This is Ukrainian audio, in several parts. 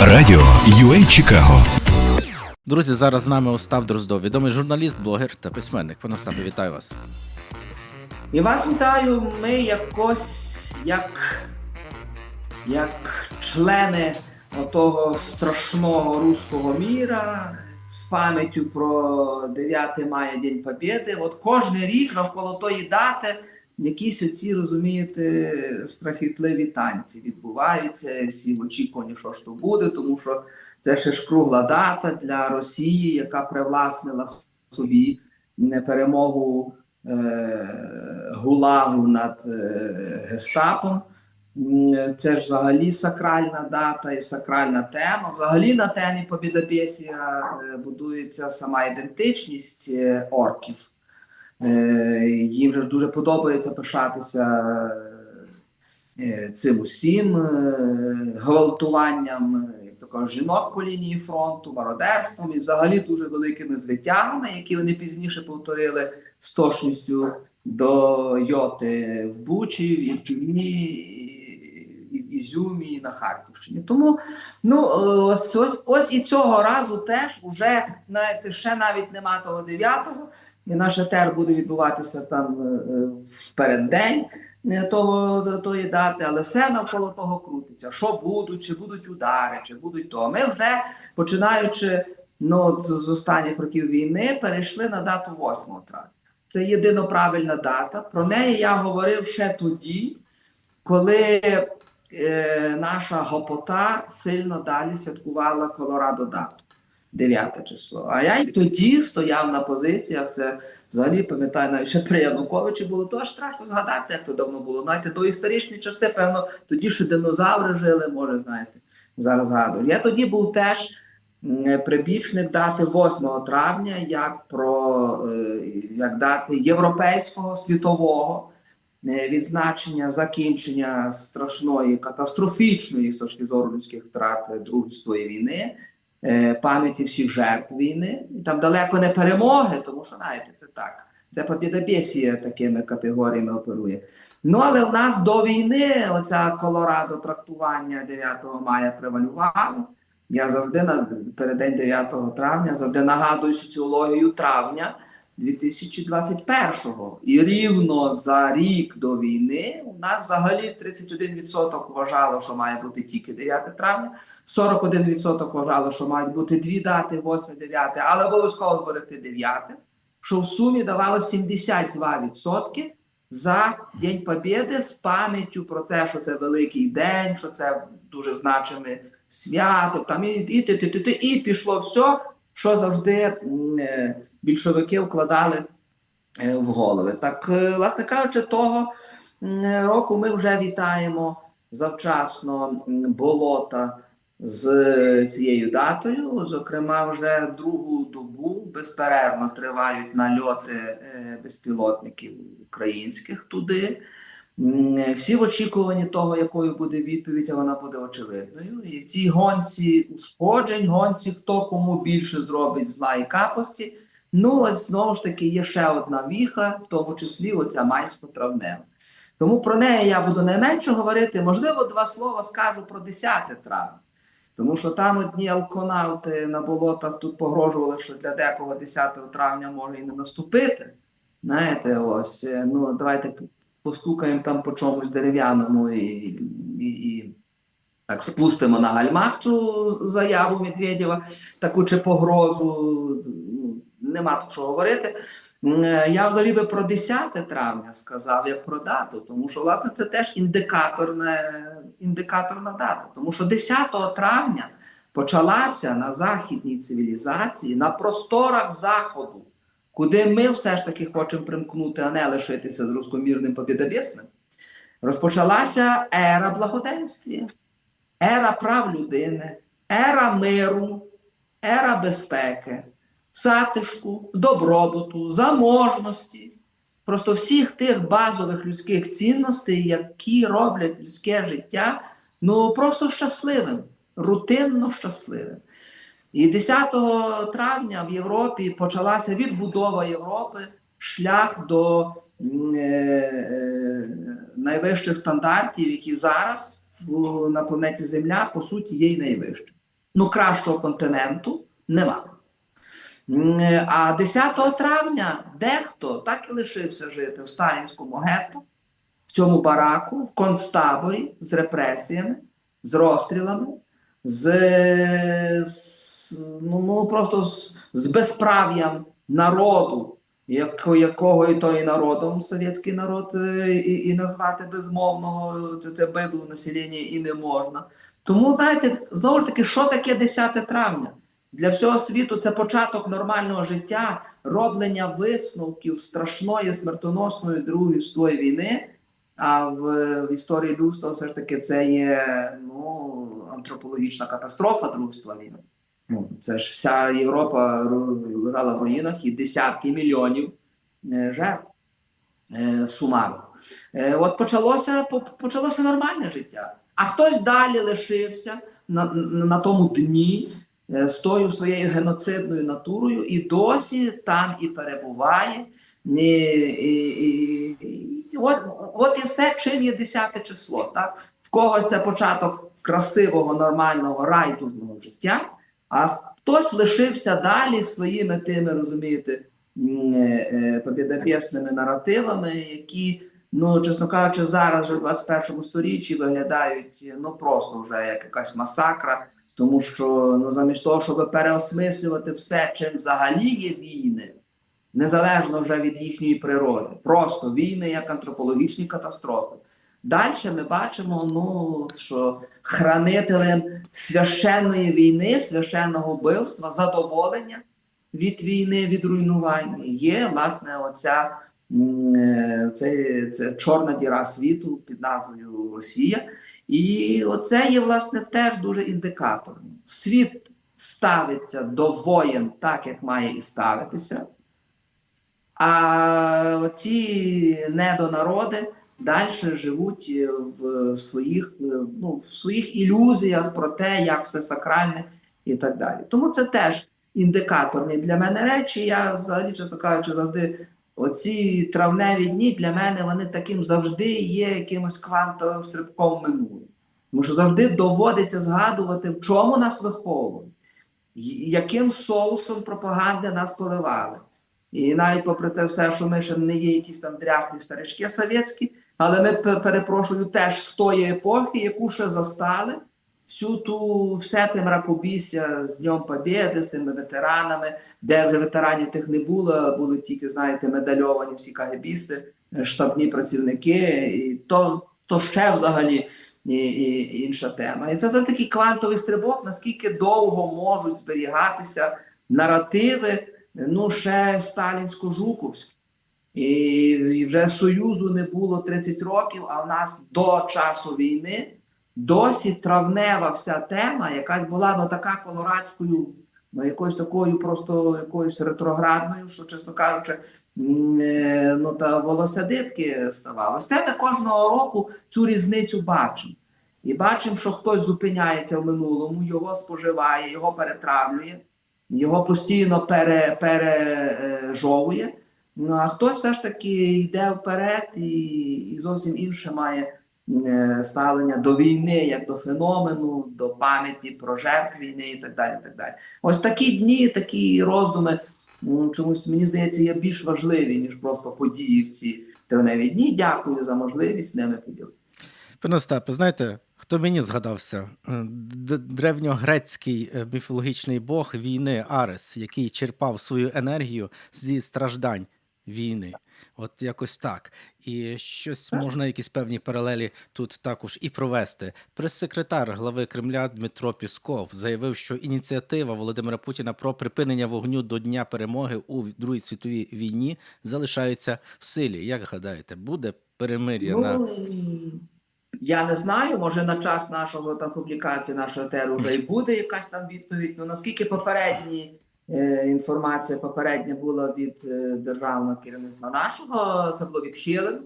Радіо UA Чикаго. Друзі, зараз з нами Остап Дроздов, відомий журналіст, блогер та письменник. Пане Остапе, вітаю вас. І вас вітаю. Ми якось як, як члени того страшного руського міра з пам'яттю про 9 мая День Побєди. От кожен рік навколо тої дати якісь оці, розумієте, страхітливі танці відбуваються. Всі в очікуванні, що ж то буде, тому що це ще ж кругла дата для Росії, яка привласнила собі перемогу е, гулагу над е, гестапом. Це ж взагалі сакральна дата і сакральна тема. Взагалі на темі Побідопєсія е, будується сама ідентичність е, орків. Е, Їм же ж дуже подобається пишатися е, цим усім е, гвалтуванням кажуть, жінок по лінії фронту, мародерством і взагалі дуже великими звитягами, які вони пізніше повторили з точністю до Йоти в Бучі, в Ірпіні, і в Ізюмі, і на Харківщині. Тому ну, ось, ось, ось і цього разу теж уже знаєте, ще навіть нема того дев'ятого, і наш етер буде відбуватися там е, е, в переддень е, того, тої дати, але все навколо того крутиться. Що будуть, чи будуть удари, чи будуть то. Ми вже починаючи ну, з останніх років війни, перейшли на дату 8 травня. Це єдино правильна дата. Про неї я говорив ще тоді, коли наша гопота сильно далі святкувала Колорадо дату. 9 число. А я й тоді стояв на позиціях. Це взагалі пам'ятаю, навіть ще при Януковичі було то страшно згадати, як то давно було. Знаєте, до історичні часи, певно, тоді ще динозаври жили, може, знаєте, зараз згадую. Я тоді був теж прибічник дати 8 травня, як про е, як дати європейського світового е, відзначення закінчення страшної катастрофічної з точки зору людських втрат е, Другої світової війни, пам'яті всіх жертв війни. І там далеко не перемоги, тому що знаєте, це так. Це побідобесія такими категоріями оперує. Ну, але в нас до війни оця Колорадо трактування 9 мая превалювало. Я завжди на передень 9 травня завжди нагадую соціологію травня 2021-го. І рівно за рік до війни у нас взагалі 31% вважало, що має бути тільки 9 травня, 41% вважало, що мають бути дві дати, 8-9, але обов'язково зберегти 9, що в сумі давало 72% за День Побєди з пам'яттю про те, що це великий день, що це дуже значиме свято, там і, і, і, і, і, і пішло все, що завжди е, більшовики вкладали е, в голови. Так, е, власне кажучи, того року ми вже вітаємо завчасно болота з цією датою. Зокрема, вже другу добу безперервно тривають нальоти е, безпілотників українських туди. Всі в очікуванні того, якою буде відповідь, а вона буде очевидною. І в цій гонці ушкоджень, гонці, хто кому більше зробить зла і капості. Ну, ось знову ж таки є ще одна віха, в тому числі оця майсько-травнева. Тому про неї я буду найменше говорити. Можливо, два слова скажу про 10 травня. Тому що там одні алконавти на болотах тут погрожували, що для декого 10 травня може і не наступити. Знаєте, ось, е, ну давайте постукаємо там по чомусь дерев'яному і, і, і так спустимо на гальмах цю заяву Медведєва, таку чи погрозу. Нема тут що говорити. Е, Я взагалі би про 10 травня сказав як про дату, тому що власне це теж індикаторна, індикаторна дата. Тому що 10 травня почалася на західній цивілізації, на просторах Заходу, куди ми все ж таки хочемо примкнути, а не лишитися з рускомірним побідобєсним, розпочалася ера благоденствія, ера прав людини, ера миру, ера безпеки, затишку, добробуту, заможності. Просто всіх тих базових людських цінностей, які роблять людське життя ну просто щасливим, рутинно щасливим. І 10 травня в Європі почалася відбудова Європи, шлях до е, е, найвищих стандартів, які зараз на планеті Земля по суті є й найвищим. ну кращого континенту нема. М, А 10 травня дехто так і лишився жити в сталінському гетто, в цьому бараку, в концтаборі з репресіями, з розстрілами, з, з ну, ну просто з, з безправ'ям народу, як, якого і то і народом совєтський народ е, і, і назвати безмовного це бидло населення і не можна. Тому знаєте, знову ж таки, що таке 10 травня? Для всього світу це початок нормального життя, роблення висновків страшної смертоносної Другої світової війни. А в, в історії людства все ж таки це є ну, антропологічна катастрофа світової війни. Ну, це ж вся Європа лежала в руїнах і десятки мільйонів е, жертв е, сумарно. Е, от почалося, почалося нормальне життя. А хтось далі лишився на, на, тому дні з тою своєю геноцидною натурою і досі там і перебуває. І, і, і, і от, от і все, чим є 10 число. Так? В когось це початок красивого, нормального, райдужного життя, а хтось лишився далі своїми тими, розумієте, е, е, побєдопєсними наративами, які, ну, чесно кажучи, зараз вже в 21 сторіччі виглядають ну, просто вже як якась масакра. Тому що ну, замість того, щоб переосмислювати все, чим взагалі є війни, незалежно вже від їхньої природи, просто війни як антропологічні катастрофи. Далі ми бачимо, ну, що хранителем священної війни, священного вбивства, задоволення від війни, від руйнування є, власне, оця е, це, це чорна діра світу під назвою Росія. І оце є, власне, теж дуже індикаторно. Світ ставиться до воєн так, як має і ставитися. А ці недонароди далі живуть в своїх, ну, в своїх ілюзіях про те, як все сакральне і так далі. Тому це теж індикаторні для мене речі. Я взагалі, чесно кажучи, завжди оці травневі дні для мене вони таким завжди є якимось квантовим стрибком в минуле. Тому що завжди доводиться згадувати, в чому нас виховують, яким соусом пропаганди нас поливали. І навіть попри те все, що ми ще не є якісь там дряхлі старички совєтські, але ми перепрошую теж з тої епохи, яку ще застали, всю ту все те мракобісся з Днем Побєди, з тими ветеранами, де вже ветеранів тих не було, були тільки, знаєте, медальовані всі кагебісти, е, штабні працівники, і то, то ще взагалі і, і, інша тема. І це завжди такий квантовий стрибок, наскільки довго можуть зберігатися наративи, ну ще сталінсько-жуковські. І, вже Союзу не було 30 років, а в нас до часу війни досі травнева вся тема, якась була ну, така колорадською, ну, якоюсь такою просто якоюсь ретроградною, що, чесно кажучи, е, ну, та волосядибки ставалося. Це ми кожного року цю різницю бачимо. І бачимо, що хтось зупиняється в минулому, його споживає, його перетравлює, його постійно пере, пережовує. Ну, а хтось все ж таки йде вперед і, і зовсім інше має ставлення до війни, як до феномену, до пам'яті про жертв війни і так далі. так далі. Ось такі дні, такі роздуми чомусь, мені здається, є більш важливі, ніж просто події в ці травневі дні. Дякую за можливість ними поділитися. Пане Остапе, знаєте, хто мені згадався? Е, Древньогрецький е, міфологічний бог війни Арес, який черпав свою енергію зі страждань війни. От якось так. І щось можна, якісь певні паралелі тут також і провести. Прес-секретар глави Кремля Дмитро Пісков заявив, що ініціатива Володимира Путіна про припинення вогню до Дня перемоги у Другій світовій війні залишається в силі. Як гадаєте, буде перемир'я на Ну, я не знаю, може на час нашого там публікації нашого теру вже і буде якась там відповідь. Ну наскільки попередні інформація попередня була від е, державного керівництва нашого, це було відхилено.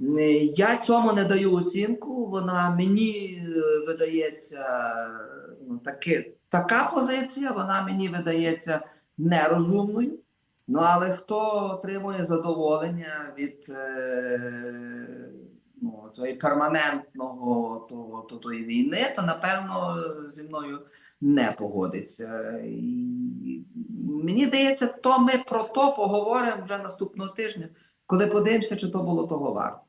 Е, Я цьому не даю оцінку. Вона мені е, видається таки, така позиція, вона мені видається нерозумною. Ну, але хто отримує задоволення від, е, ну, цього перманентного того, то, тої війни, то напевно зі мною не погодиться. І мені здається, то ми про то поговоримо вже наступного тижня, коли подивимося, чи то було того варто.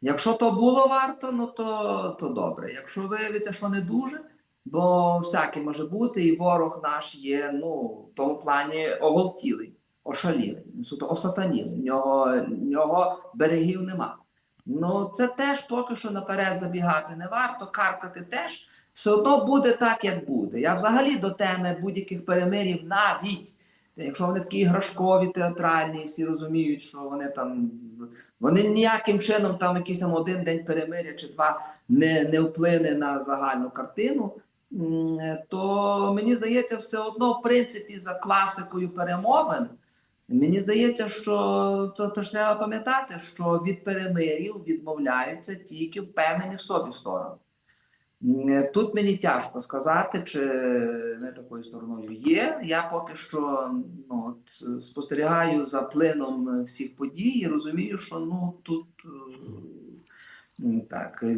Якщо то було варто, ну то, то добре. Якщо виявиться, що не дуже, бо всяке може бути, і ворог наш є ну, в тому плані оголтілий, ошалілий, ну, суто осатанілий. В нього, нього берегів нема. Ну, це теж поки що наперед забігати не варто, каркати теж. Все одно буде так, як буде. Я взагалі до теми будь-яких перемирів навіть. Якщо вони такі іграшкові, театральні, всі розуміють, що вони там вони ніяким чином там якийсь там один день перемиря чи два не, не вплине на загальну картину, то мені здається, все одно, в принципі, за класикою перемовин, мені здається, що то, то ж треба пам'ятати, що від перемирів відмовляються тільки впевнені в собі сторони. М, Тут мені тяжко сказати, чи не такою стороною є. Я поки що ну, от, спостерігаю за плином всіх подій і розумію, що ну тут е, так, е,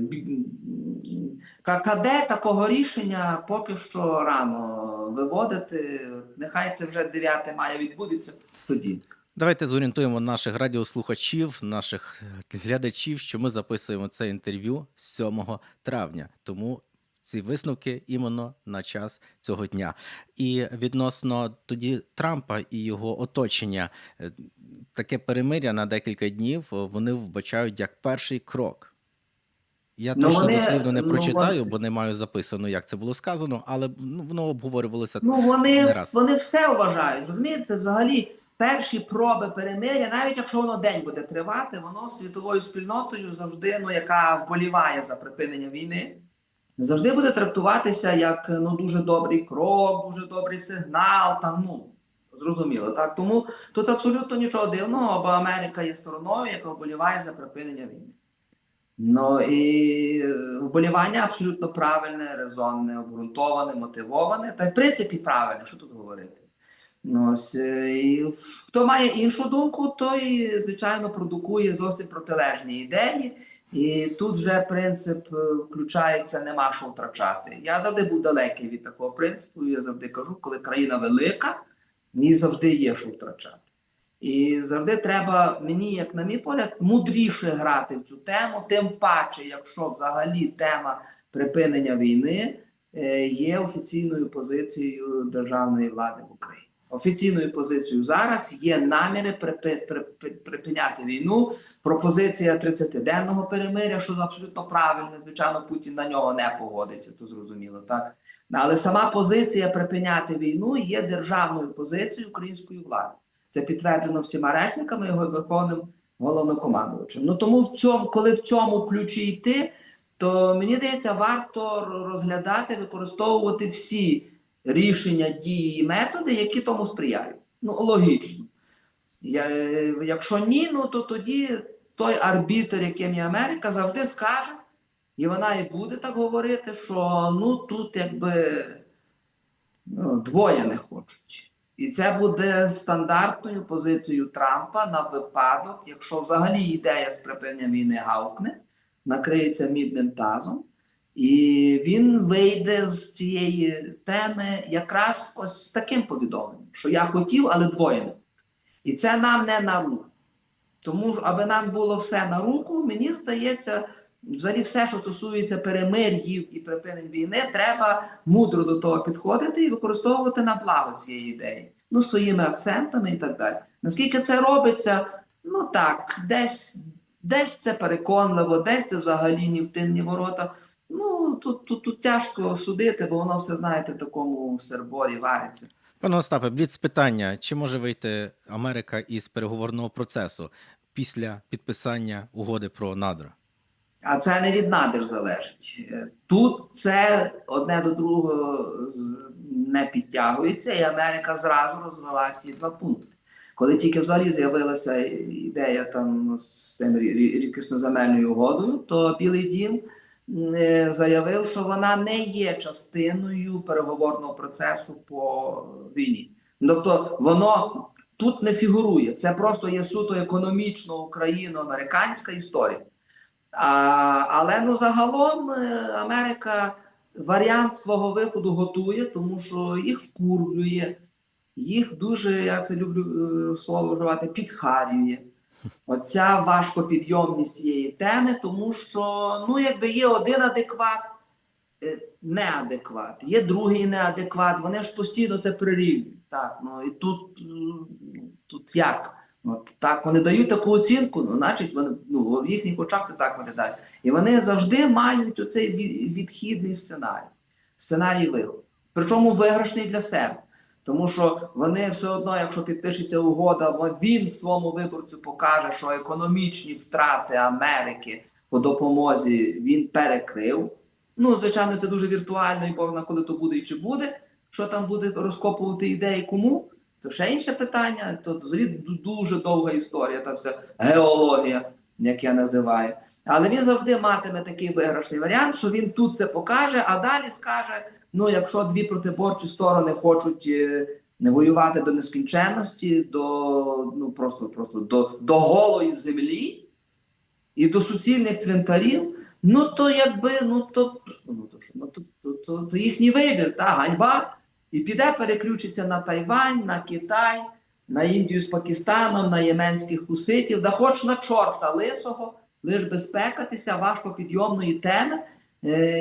ККД такого рішення поки що рано виводити. Нехай це вже 9 мая відбудеться тоді. Давайте зорієнтуємо наших радіослухачів, наших е, глядачів, що ми записуємо це інтерв'ю 7 травня. Тому ці висновки іменно на час цього дня. І відносно тоді Трампа і його оточення, е, таке перемиря на декілька днів е, вони вбачають як перший крок. Я Ну, точно дослівно не ну, прочитаю, вони- бо не маю записано, як це було сказано, але ну, воно обговорювалося Ну вони, не раз. вони все вважають. Розумієте, взагалі перші проби перемиря, навіть якщо воно день буде тривати, воно світовою спільнотою завжди, ну яка вболіває за припинення війни, завжди буде трактуватися як ну дуже добрий крок, дуже добрий сигнал. Там ну зрозуміло, так тому тут абсолютно нічого дивного, бо Америка є стороною, яка вболіває за припинення війни. Ну і вболівання абсолютно правильне, резонне, обґрунтоване, мотивоване. Та в принципі правильне, що тут говорити. Ось, е, і хто має іншу думку, той, звичайно, продукує зовсім протилежні ідеї. І тут вже принцип е, включається, нема що втрачати. Я завжди був далекий від такого принципу. Я завжди кажу, коли країна велика, їй завжди є що втрачати. І завжди треба мені, як на мій погляд, мудріше грати в цю тему, тим паче, якщо взагалі тема припинення війни е, є офіційною позицією державної влади в Україні. Офіційною позицією зараз є наміри припи- припи- припиняти війну. Пропозиція 30-денного перемиря, що абсолютно правильно. Звичайно, Путін на нього не погодиться, то зрозуміло, так. Але сама позиція припиняти війну є державною позицією української влади. Це підтверджено всіма речниками його верховним головнокомандувачем. Ну тому в цьому, коли в цьому ключі йти, то мені здається, варто розглядати, використовувати всі рішення, дії і методи, які тому сприяють. Ну, логічно. Я, якщо ні, ну то тоді той арбітр, яким є Америка, завжди скаже, і вона і буде так говорити, що ну тут якби ну, двоє не хочуть. І це буде стандартною позицією Трампа на випадок, якщо взагалі ідея з припинення війни гавкне, накриється мідним тазом, і він вийде з цієї теми якраз ось з таким повідомленням, що я хотів, але двоє не. І це нам не на руку. Тому, аби нам було все на руку, мені здається, взагалі все, що стосується перемир'їв і припинень війни, треба мудро до того підходити і використовувати на благо цієї ідеї. Ну, своїми акцентами і так далі. Наскільки це робиться, ну так, десь, десь це переконливо, десь це взагалі ні в тин, ні ворота. Ну, тут, тут, тут тяжко судити, бо воно все, знаєте, в такому серборі вариться. Пане Остапе, бліц питання: чи може вийти Америка із переговорного процесу після підписання угоди про надра? А це не від надр залежить. Е, Тут це одне до другого не підтягується, і Америка зразу розвела ці два пункти. Коли тільки взагалі з'явилася ідея там з тим рі- рі- рідкісноземельною угодою, то Білий Дім заявив, що вона не є частиною переговорного процесу по війні. Тобто воно тут не фігурує. Це просто є суто економічно україно-американська історія. А, але ну загалом е, Америка варіант свого виходу готує, тому що їх вкурвлює, їх дуже, я це люблю е, слово вживати, підхарює. Оця важкопідйомність цієї теми, тому що ну, якби є один адекват, е, неадекват, є другий неадекват, вони ж постійно це прирівнюють. Так, ну і тут, тут як? От так вони дають таку оцінку, ну, значить, вони ну, в їхніх очах це так виглядає. І вони завжди мають оцей відхідний сценарій, сценарій виходу. Причому виграшний для себе. Тому що вони все одно, якщо підпишеться угода, він своєму виборцю покаже, що економічні втрати Америки по допомозі він перекрив. Ну, звичайно, це дуже віртуально, і Бог коли то буде і чи буде, що там буде розкопувати ідеї кому. Це ще інше питання. То взагалі дуже довга історія, та вся геологія, як я називаю. Але він завжди матиме такий виграшний варіант, що він тут це покаже, а далі скаже: ну, якщо дві протиборчі сторони хочуть е, не воювати до нескінченності, до ну просто, просто до, до голої землі і до суцільних цвинтарів, ну то якби ну то, ну, то, ну, то, то, то, то їхній вибір, та ганьба. І піде переключиться на Тайвань, на Китай, на Індію з Пакистаном, на єменських хуситів, да хоч на чорта лисого, лиш би спекатися важкопідйомної теми,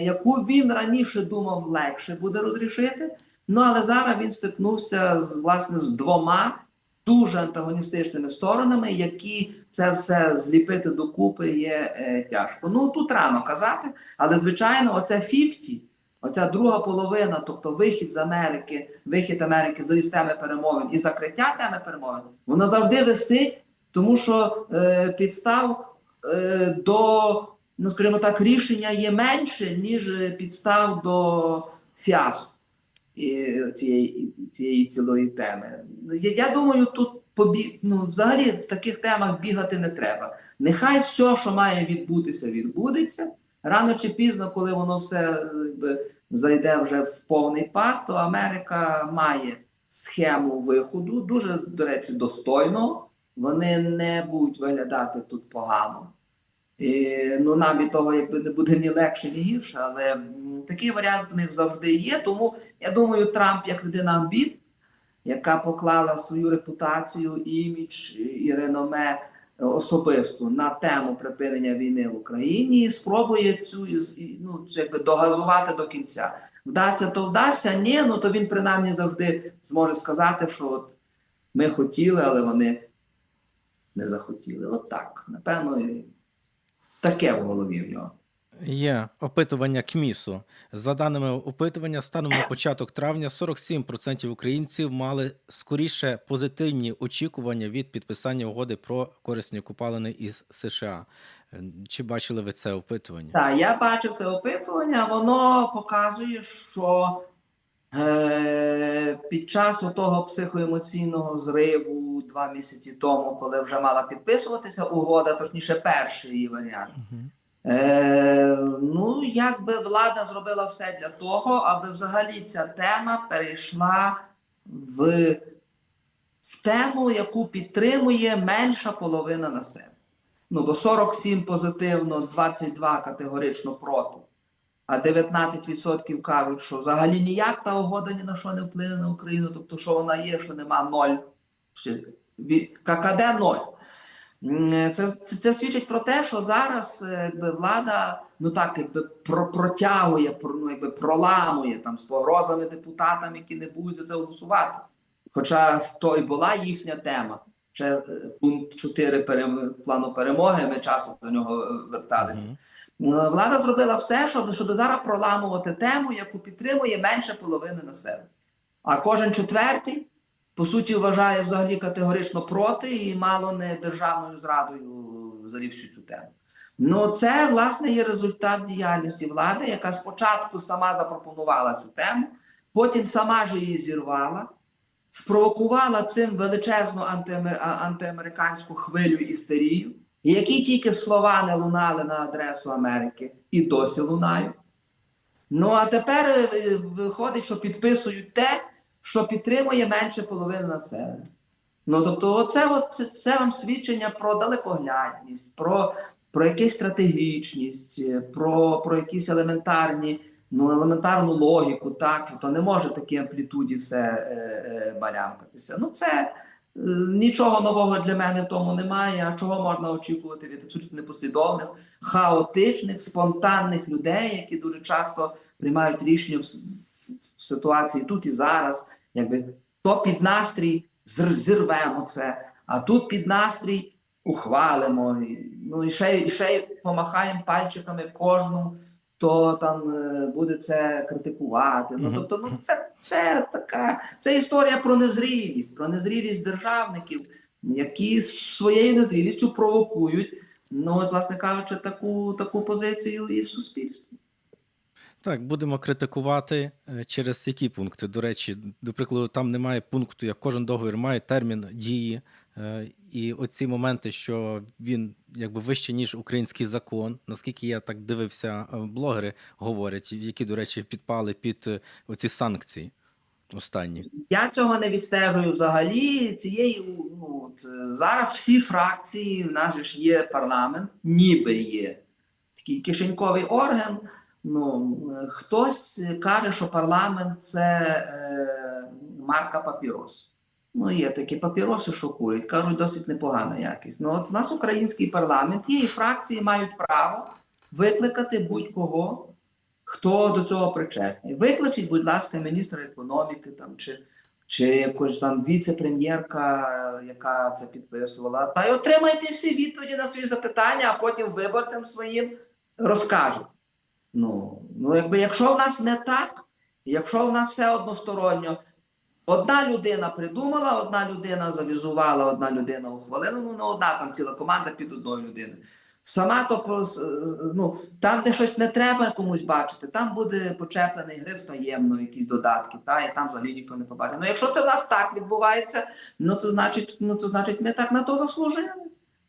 яку він раніше думав легше буде розрішити. Ну але зараз він стикнувся з власне з двома дуже антагоністичними сторонами, які це все зліпити докупи є е, тяжко. Ну тут рано казати, але звичайно, оце 50, Оця друга половина, тобто вихід з Америки, вихід Америки з теми перемовин і закриття теми перемовин, воно завжди висить, тому що е, підстав е, до, ну скажімо так, рішення є менше, ніж підстав до фіасу цієї, цієї цілої теми. Я, я думаю, тут побі... ну, взагалі в таких темах бігати не треба. Нехай все, що має відбутися, відбудеться. Рано чи пізно, коли воно все е, якби, зайде вже в повний пад, то Америка має схему виходу, дуже, до речі, достойно. Вони не будуть виглядати тут погано. Ну, нам від того якби не буде ні легше, ні гірше, але такий варіант в них завжди є. Тому я думаю, Трамп, як людина амбіт, яка поклала свою репутацію, імідж і реноме особисту на тему припинення війни в Україні, спробує цю ну, якби догазувати до кінця. Вдасться, то вдасться, ні, ну то він принаймні завжди зможе сказати, що от ми хотіли, але вони не захотіли. От так. Напевно, таке в голові в нього. Є опитування КМІСу. За даними опитування, станом на початок травня 47% українців мали скоріше позитивні очікування від підписання угоди про корисні купалини із США. Чи бачили ви це опитування? Так, я бачив це опитування, воно показує, що е, під час того психоемоційного зриву два місяці тому, коли вже мала підписуватися угода, точніше, перший її варіант. Е, ну, якби влада зробила все для того, аби взагалі ця тема перейшла в, в тему, яку підтримує менша половина населення. Ну, бо 47 позитивно, 22 категорично проти. А 19% кажуть, що взагалі ніяк та угода ні на що не вплине на Україну, тобто, що вона є, що нема ноль. ККД ноль. Це, це, це свідчить про те, що зараз е, якби, влада ну так якби про, протягує, про, ну, якби проламує там з погрозами депутатам, які не будуть за це голосувати. Хоча то і була їхня тема. Ще е, пункт 4 перем... плану перемоги, ми часто до нього е, верталися. Е, Влада зробила все, щоб, щоб зараз проламувати тему, яку підтримує менше половини населення. А кожен четвертий, по суті, вважає взагалі категорично проти і мало не державною зрадою взагалі всю цю тему. Ну, це власне є результат діяльності влади, яка спочатку сама запропонувала цю тему, потім сама ж її зірвала, спровокувала цим величезну антиамер... антиамериканську хвилю істерію, і які тільки слова не лунали на адресу Америки, і досі лунають. Ну а тепер е, виходить, що підписують те, що підтримує менше половини населення. Ну тобто, оце от, це, вам свідчення про далекоглядність, про про якусь стратегічність, е, про, про якісь елементарні, ну, елементарну логіку, так, що то не може в такій амплітуді все е, е, балямкатися. Ну, це нічого нового для мене в тому немає. А чого можна очікувати від абсолютно непослідовних, хаотичних, спонтанних людей, які дуже часто приймають рішення в, в, в ситуації тут і зараз, якби то під настрій зірвемо це, а тут під настрій ухвалимо. Ну і ще, і ще помахаємо пальчиками кожному, хто там е, буде це критикувати. Ну тобто, ну це, це така це історія про незрілість, про незрілість державників, які своєю незрілістю провокують. Ну, ось, власне кажучи, таку, таку позицію і в суспільстві. Так, будемо критикувати е, через які пункти. До речі, до прикладу, там немає пункту, як кожен договір має термін дії. Е, І оці моменти, що він якби вище, ніж український закон, наскільки я так дивився, е, блогери говорять, які, до речі, підпали під е, оці санкції останні. Я цього не відстежую взагалі. Цієї ну, от, зараз всі фракції, в нас ж є парламент, ніби є такий кишеньковий орган. Ну, хтось каже, що парламент це е, марка папірос. Ну, є такі папіроси, що курять, кажуть, досить непогана якість. Ну, от в нас український парламент є, і фракції мають право викликати будь-кого, хто до цього причетний. Викличіть, будь ласка, міністра економіки там, чи, чи якось там віце-прем'єрка, яка це підписувала. Та й отримайте всі відповіді на свої запитання, а потім виборцям своїм розкажете. Ну, ну якби якщо в нас не так, якщо в нас все односторонньо, одна людина придумала, одна людина завізувала, одна людина ухвалила, ну не одна там ціла команда під одною людиною. Сама то е, ну, там, де щось не треба комусь бачити, там буде почеплений гриф таємно, якісь додатки, та, і там взагалі ніхто не побачить. Ну, якщо це в нас так відбувається, ну то значить, ну, то значить ми так на то заслужили.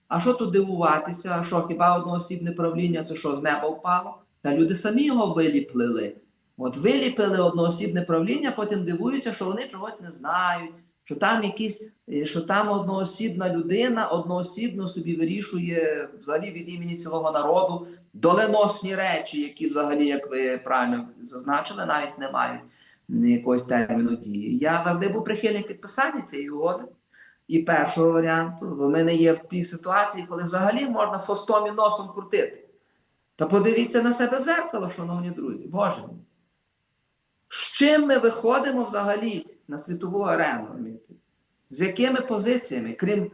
А що тут дивуватися? А що хіба одноосібне правління це що з неба впало? Та люди самі його виліплили. От виліпили одноосібне правління, потім дивуються, що вони чогось не знають, що там якісь, е, що там одноосібна людина одноосібно собі вирішує взагалі від імені цілого народу доленосні речі, які взагалі, як ви правильно зазначили, навіть не мають якогось терміну дії. Я завжди був прихильник підписання цієї угоди. І першого варіанту, бо ми не є в тій ситуації, коли взагалі можна фостом і носом крутити. Та подивіться на себе в зеркало, шановні друзі, Боже мій. З чим ми виходимо взагалі на світову арену? З якими позиціями, крім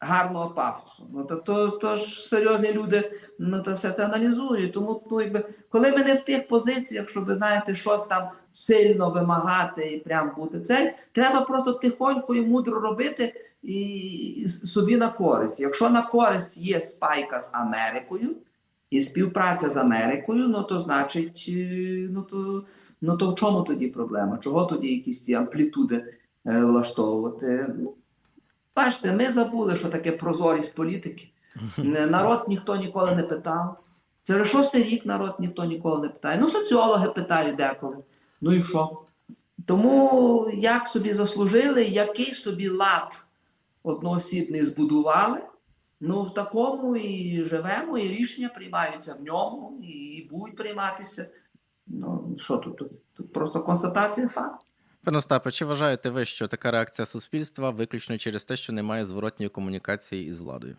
гарного пафосу? Ну то, то, то ж серйозні люди ну, то все це аналізують. Тому ну, якби, коли ми не в тих позиціях, щоб знаєте, щось там сильно вимагати і прям бути цей, треба просто тихонько і мудро робити і, і собі на користь. Якщо на користь є спайка з Америкою і співпраця з Америкою, ну то значить, е, ну то. Ну то в чому тоді проблема? Чого тоді якісь ті амплітуди е, влаштовувати? Ну, бачите, ми забули, що таке прозорість політики. Е, Народ ніхто ніколи не питав. Це вже шостий рік народ ніхто ніколи не питає. Ну, соціологи питають деколи. Ну і що? Тому як собі заслужили, який собі лад одноосібний збудували, ну в такому і живемо, і рішення приймаються в ньому, і будуть прийматися. Ну, що тут? Тут, тут просто констатація факту. Пане Остапе, чи вважаєте ви, що така реакція суспільства виключно через те, що немає зворотньої комунікації із владою?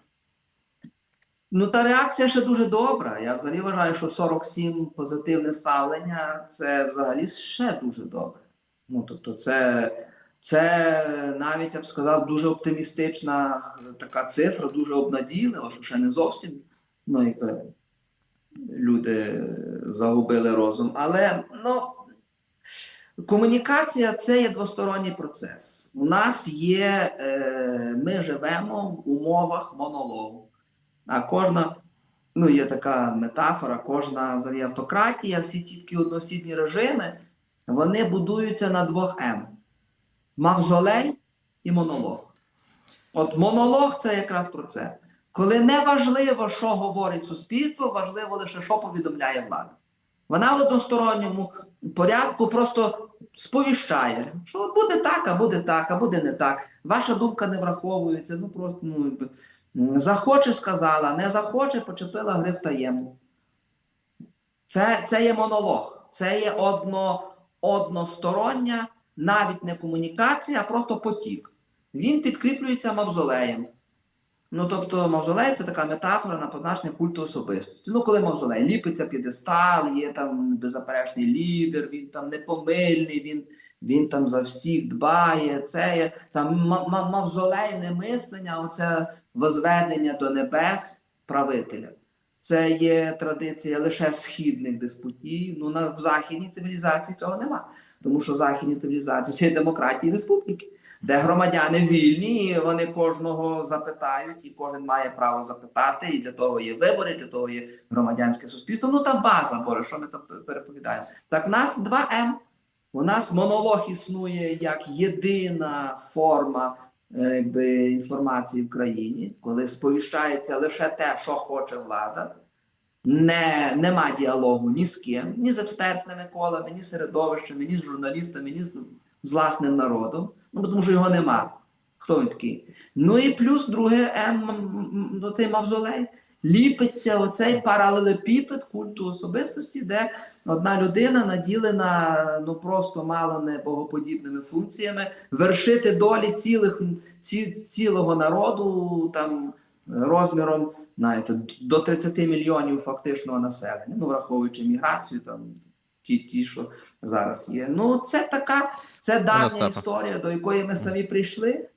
Ну, та реакція ще дуже добра. Я взагалі вважаю, що 47 позитивне ставлення це взагалі ще дуже добре. Ну, тобто, це, це навіть я б сказав, дуже оптимістична така цифра, дуже обнадійлива, що ще не зовсім ну, якби, люди загубили розум. Але ну, комунікація це є двосторонній процес. У нас є, е, ми живемо в умовах монологу. А кожна, ну є така метафора, кожна взагалі автократія, всі ті такі одноосібні режими, вони будуються на двох М: мавзолей і монолог. От монолог це якраз про це. Коли не важливо, що говорить суспільство, важливо лише, що повідомляє влада. Вона в односторонньому порядку просто сповіщає, що от буде так, а буде так, а буде не так. Ваша думка не враховується. Ну просто ну, Захоче, сказала, не захоче, почепила гриф таємно. Це, це є монолог, це є одно, одностороння, навіть не комунікація, а просто потік. Він підкріплюється мавзолеєм. Ну, тобто, мавзолей це така метафора на позначення культу особистості. Ну, коли мавзолей ліпиться п'єдестал, є там беззаперечний лідер, він там непомильний, він, він там за всіх дбає. Це є там ма- ма- мавзолейне мислення, оце возведення до небес правителя. Це є традиція лише східних диспутій. Ну, на, в західній цивілізації цього нема. Тому що західні цивілізації це є демократії республіки, де громадяни вільні, і вони кожного запитають, і кожен має право запитати. І для того є вибори, для того є громадянське суспільство. Ну та база, Боже, що ми там переповідаємо. Так, в нас 2М. У нас монолог існує як єдина форма е, якби, інформації в країні, коли сповіщається лише те, що хоче влада. Не, нема діалогу ні з ким, ні з експертними колами, ні з середовищами, ні з журналістами, ні з, з власним народом. Ну, тому що його нема. Хто він такий? Ну і плюс друге М, м, м, ну, цей мавзолей. Ліпиться оцей паралелепіпед культу особистості, де одна людина наділена ну просто мало не богоподібними функціями, вершити долі цілих, ці, цілого народу там розміром знаєте, до 30 мільйонів фактичного населення, ну враховуючи міграцію, там ті, ті, що зараз є. Ну, це така, це давня історія, до якої ми самі прийшли.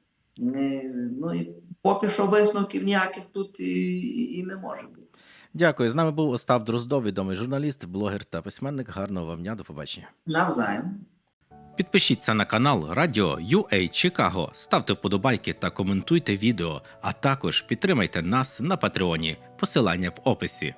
Е, Ну і поки що висновків ніяких тут і, і, і не може бути. Дякую. З нами був Остап Дроздов, відомий журналіст, блогер та письменник. Гарного вам дня. До побачення. Навзаєм. Підпишіться на канал Радіо UA Чикаго, ставте вподобайки та коментуйте відео, а також підтримайте нас на Патреоні. Посилання в описі.